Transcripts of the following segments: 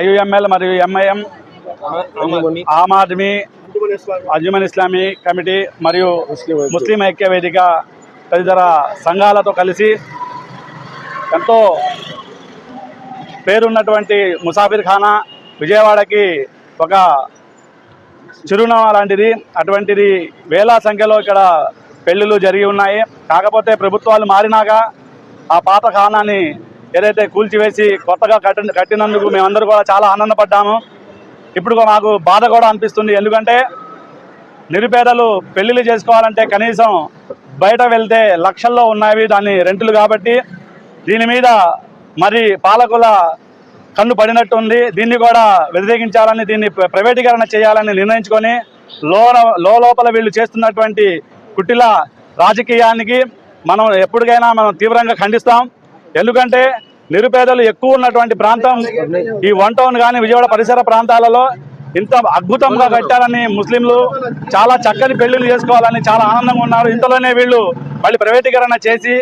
IUML మరియు MIM Aam Aadmi అజ్మన్ ఇస్లామీ కమిటీ మరియు ముస్లిం ఐక్య వేదిక తదితర సంఘాలతో కలిసి ఎంతో పేరున్నటువంటి ముసాఫిర్ ఖానా విజయవాడకి ఒక చిరునామా లాంటిది. అటువంటిది వేల సంఖ్యలో ఇక్కడ పెళ్ళిళ్ళు జరిగి ఉన్నాయి. కాకపోతే ప్రభుత్వాలు మారినాక ఆ పాత ఖానాన్ని ఏదైతే కూల్చివేసి కొత్తగా కట్టి కట్టినందుకు మేమందరూ కూడా చాలా ఆనందపడ్డాము. ఇప్పుడు మాకు బాధ కూడా అనిపిస్తుంది. ఎందుకంటే నిరుపేదలు పెళ్ళిళ్ళు చేసుకోవాలంటే కనీసం బయట వెళ్తే లక్షల్లో ఉన్నవి దాని రెంటులు కాబట్టి దీని మీద మరి పాలకుల కన్ను పడినట్టు ఉంది. దీన్ని కూడా వ్యతిరేకించాలని దీన్ని ప్రైవేటీకరణ చేయాలని నిర్ణయించుకొని లో లో లోపల వీళ్ళు చేస్తున్నటువంటి కుటిల రాజకీయానికి మనం ఎప్పటికైనా మనం తీవ్రంగా ఖండిస్తాం. ఎందుకంటే నిరుపేదలు ఎక్కువ ఉన్నటువంటి ప్రాంతం ఈ వన్ టౌన్ కానీ విజయవాడ పరిసర ప్రాంతాలలో ఇంత అద్భుతంగా కట్టాలని ముస్లింలు చాలా చక్కని పెళ్ళిళ్ళు చేసుకోవాలని చాలా ఆనందంగా ఉన్నారు. ఇంతలోనే వీళ్ళు మళ్ళీ ప్రైవేటీకరణ చేసి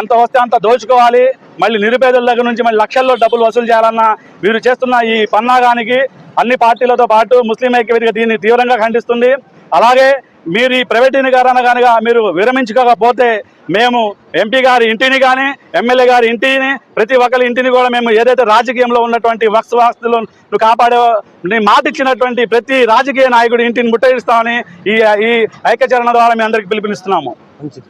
ఎంత వస్తే అంత దోచుకోవాలి. మళ్ళీ నిరుపేదల దగ్గర నుంచి మళ్ళీ లక్షల్లో డబ్బులు వసూలు చేయాలన్న వీరు చేస్తున్న ఈ పన్నాగానికి అన్ని పార్టీలతో పాటు ముస్లిం ఐక్యవేదిక దీన్ని తీవ్రంగా ఖండిస్తుంది. అలాగే మీరు ఈ ప్రైవేటీకరణ కనుక మీరు విరమించుకోకపోతే మేము ఎంపీ గారి ఇంటిని కానీ ఎమ్మెల్యే గారి ఇంటిని ప్రతి ఒక్కరి ఇంటిని కూడా మేము ఏదైతే రాజకీయంలో ఉన్నటువంటి వక్స్ వాస్తులను కాపాడే నీ మాట ఇచ్చినటువంటి ప్రతి రాజకీయ నాయకుడి ఇంటిని ముట్టడిస్తామని ఈ ఈ ఐక్యచరణ ద్వారా మీ అందరికి పిలుపునిస్తున్నాము. మంచిది.